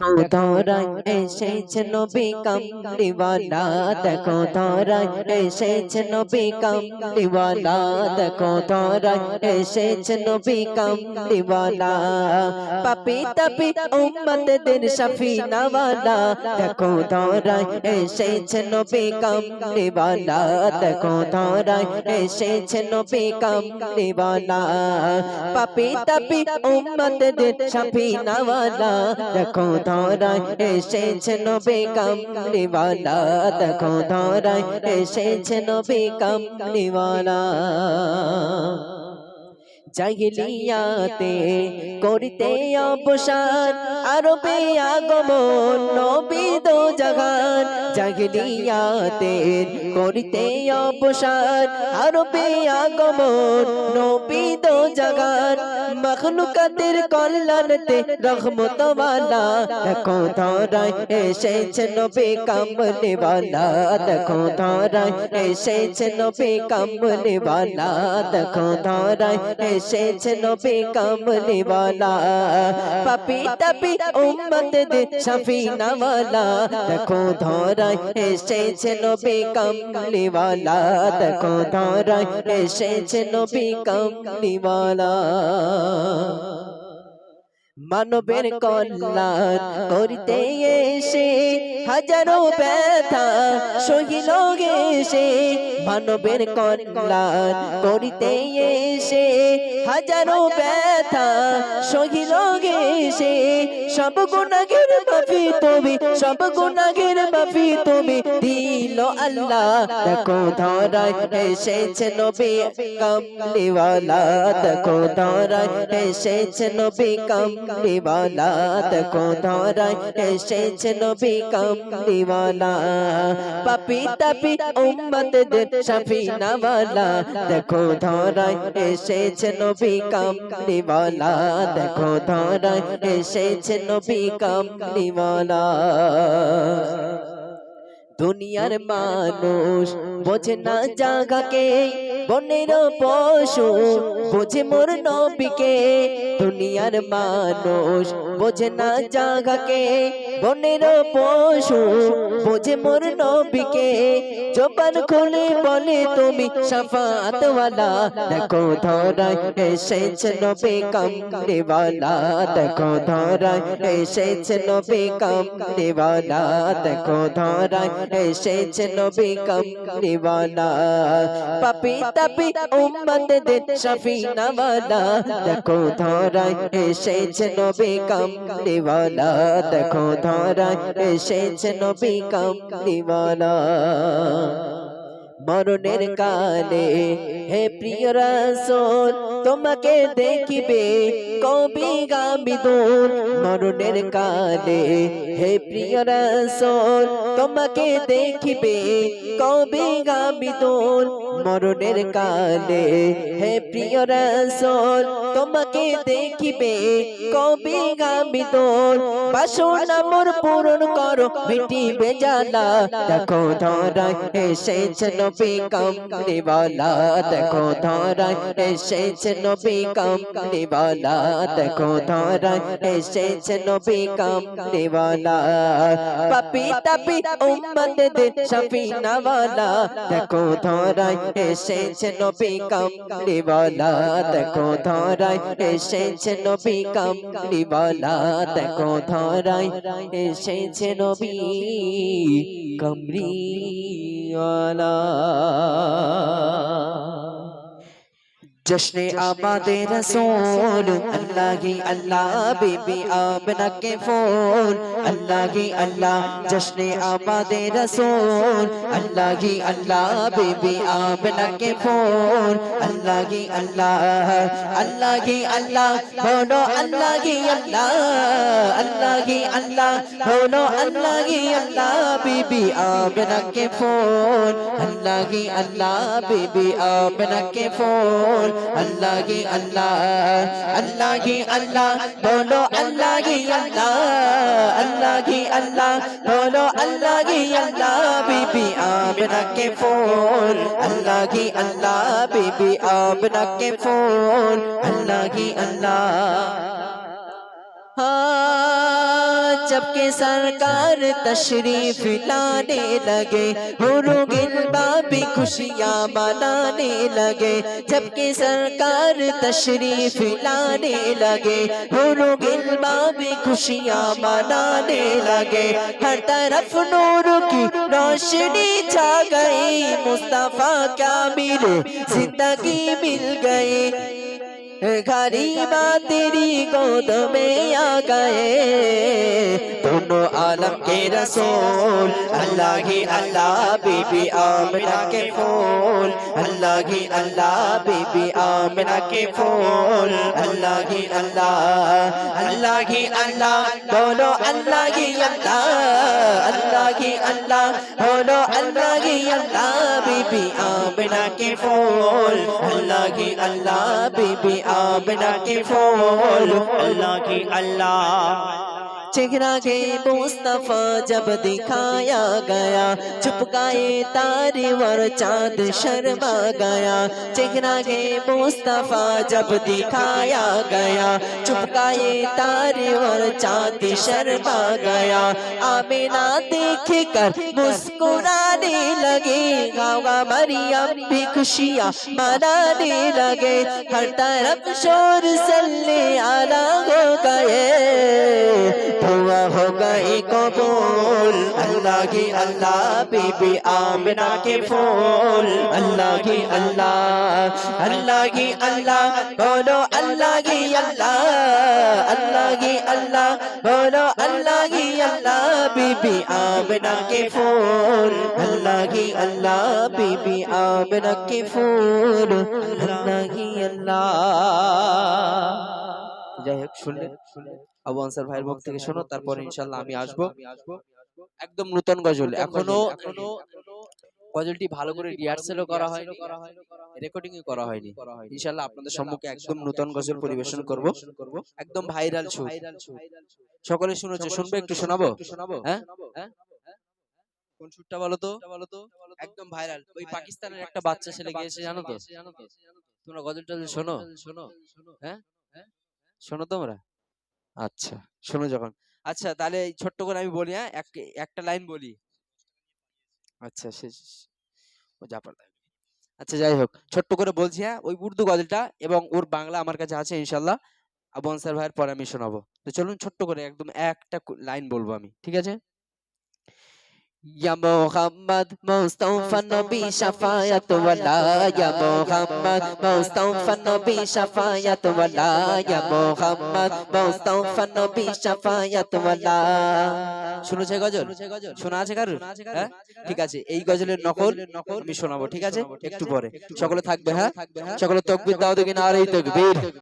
তোরাই এসেছে নবী কামলিওয়ালা দেখো তোরাই এসেছে নবী কামলিওয়ালা দেখো তোরাই এসেছে নবী কামলিওয়ালা পাপি তাপি উম্মতদের শফিনাওয়ালা দেখো তোরাই এসেছে নবী কামলিওয়ালা দেখো তোরাই এসেছে নবী কামলিওয়ালা পাপি তাপি উম্মতদের শফিনাওয়ালা দেখো ধরায় এসেছে নবী কামলিওয়ালা। দেখো ধরায় এসেছে নবী কামলিওয়ালা। জাহিলিয়াতে করিতে অবসান আরবে আগমন নবী দো জাগান। জাহিলিয়াতে করিতে অবসান আরবে আগমন নবী দো জাগান। মখলুকাতের কল্যাণতে রহমতওয়ালা দেখো ধরায় এসেছে নবী কামলিওয়ালা দেখো ধরায় এসেছে নবী কামলিওয়ালা দেখো ধরায় এসেছে নবী কামলিওয়ালা পাপি তাপি উম্মত দে শফিনাওয়ালা দেখো ধরায় এসেছে নবী কামলিওয়ালা দেখো ধরায় এসেছে নবী কামলিওয়ালা মানবের কল্যাণ করিতে এসে হাজারো ব্যথা সহিল গেছে, মানবের কল্যাণ করিতে এসে। হাজারো ব্যথা সহিল গেছে, সব গুণাগের মাফি তুমি, সব গুণাগের মাফি তুমি দিল আল্লাহ। দেখো ধরায় এসেছে নবী কামলিওয়ালা, দেখো ধরায় এসেছে নবী কামলিওয়ালা, দেখো ধরায় এসেছে নবী কামলিওয়ালা পাপি তাপি উম্মত দের শফিনাওয়ালা দেখো ধরায় এসেছে নবী কামলিওয়ালা। দেখো ধরায় এসেছে নবী কামলিওয়ালা। দুনিয়ার মানুষ বোঝে না জাগাকে বনের পশু বোঝে মোর নবীকে। দুনিয়ার মানুষ বোঝে না জাগাকে বনের পশু, বোঝে মোর নবীকে জবান খুলে বলে, তুমি সাফাতওয়ালা। দেখো ধরায় এসেছে নবী কামলিওয়ালা দেখো ধরায় এসেছে নবী কামলিওয়ালা দেখো ধরায় এসেছে নবী কামলিওয়ালা পাপি তাপি উম্মত দে শফিনাওয়ালা দেখো ধরায় এসেছে নবী কামলিওয়ালা দেখো ধরায় এসেছে নবী কামলিওয়ালা মরণের কালে। হে প্রিয় রাসূল তোমাকে দেখিবে কবি গামি দূর মরণের কালে। হে প্রিয় রাসূল তোমাকে দেখিবে কবি গামি দূর মরণের কালে। হে প্রিয় রাসূল তোমাকে দেখিবে কবি গামি দূর বাসনা মোর পূরণ করো মিটিবে জ্বালা। দেখো ধরায় এসেছে নবী কামলিওয়ালা দেখো ধরায় এসেছে নবী কামলিওয়ালা দেখো ধরায় এসেছে নবী কামলিওয়ালা পাপি তাপি উম্মত দে শফিনাওয়ালা দেখো ধরায় এসেছে নবী কামলিওয়ালা দেখো ধরায় এসেছে নবী কামলিওয়ালা দেখো ধরায় এসেছে নবী কমরিওয়ালা 啊 जश्न आबाद रसूल अल्लाह की अल्लाह बीबी आमना के फूल अल्लाह की अल्लाह जश्न आबाद रसूल अल्लाह की अल्लाह बीबी आमना के फूल अल्लाह की अल्लाह अल्लाह की अल्लाह बोलो अल्लाह की अल्लाह अल्लाह की अल्लाह बोलो अल्लाह की अल्लाह बीबी आमना के फूल अल्लाह की अल्लाह बीबी आमना के আল্লাহ হি আল্লাহ আল্লাহ হি আল্লাহ, বলো আল্লাহ হি আল্লাহ আল্লাহ হি আল্লাহ, বলো আল্লাহ হি আল্লাহ, বিবি আমরাকে ফোন আল্লাহ হি আল্লাহ, বিবি আমরাকে ফোন আল্লাহ হি আল্লাহ। হা جبکہ سرکار تشریف لانے لگے ہورو گلبا بابی خوشیاں منانے لگے۔ جبکہ سرکار تشریف لانے لگے ہورو گلبا بابی خوشیاں منانے لگے۔ ہر طرف نور کی روشنی چھا گئی، مصطفیٰ کیا ملے؟ زندگی مل گئی۔ غریبہ تیری گود میں آ گئے۔ دونوں عالم کے رسول، اللہ ہی اللہ، بی بی آمنہ کے فون اللہ ہی اللہ، بی بی آمنہ নাকে ফুল আল্লাহ হি আল্লাহ আল্লাহ। হি আল্লাহ। বলো আল্লাহ হি আল্লাহ। আল্লাহ হি আল্লাহ। বলো আল্লাহ হি আল্লাহ। বিবি আবনা কে ফুল আল্লাহ। হি আল্লাহ বিবি আবনা কে ফুল আল্লাহ হি আল্লাহ। چہرہ کے مصطفیٰ جب دکھایا گیا چھپ گئے تاری ور چاند شرما گیا۔ چہرہ کے مصطفیٰ جب دکھایا گیا چھپ گئے تاری ور چاند شرما گیا۔ آمینہ دیکھ کر مسکرانے لگے۔ گاوا مریم بھی خوشیاں منانے لگے۔ ہر طرف شور سلے آلہ ہو گئے۔ ধোয়া হোগা এ কবুল আল্লাহ কি আল্লাহ বিবি আমিনা কে ফুল আল্লাহ কি আল্লাহ আল্লাহ কি আল্লাহ বলো আল্লাহ কি আল্লাহ আল্লাহ কি আল্লাহ বলো আল্লাহ কি আল্লাহ বিবি আমিনা কে ফুল আল্লাহ কি আল্লাহ বিবি আমিনা কে ফুল আল্লাহ কি আল্লাহ যাই হোক শুনলেন। আবু আনসার ভাইয়ের মুখ থেকে শোনো তারপর ইনশাল্লাহ আমি আসব। একদম নতুন গজল। এখনও গজলটি ভালো করে রিহার্সেলও করা হয়নি রেকর্ডিং করা হয়নি। ইনশাল্লাহ আপনাদের সম্মুখে একদম নতুন গজল পরিবেশন করব। একদম ভাইরাল সুর। সকলে শুনেছে শুনবে একটু শোনাবো হ্যাঁ? কোন সুরটা বলো তো? একদম ভাইরাল ওই পাকিস্তানের একটা বাচ্চা ছেলে গিয়েছে জানো তো? তোমরা গজল টজল শোনো। শোনো হ্যাঁ? শোনো তোমরা? আচ্ছা শোনো যখন। আচ্ছা তাহলে ছোট্ট করে আমি বলি হ্যাঁ? একটা লাইন বলি। আচ্ছা শেষ ও যা আচ্ছা যাই হোক। ছোট্ট করে বলছি হ্যাঁ? ওই উর্দু গজলটা এবং ওর বাংলা আমার কাছে আছে ইনশাল্লাহ আবু আনসার ভাইয়ের পরে আমি শোনাবো। তো চলুন ছোট্ট করে একদম একটা লাইন বলব আমি, ঠিক আছে? ইয়া মোহাম্মদ মুস্তাফা নবী শাফায়াত ওয়ালা ইয়া মোহাম্মদ মুস্তাফা নবী শাফায়াত ওয়ালা ইয়া মোহাম্মদ মুস্তাফা নবী শাফায়াত ওয়ালা শুনেছে গজল? শোনা আছে কারোর? হ্যাঁ? ঠিক আছে এই গজলের নকল আমি শোনাবো ঠিক আছে? একটু পরে। সকলে থাকবে হ্যাঁ? সকলে তকবির দাও দেখি না আর এই তকবির।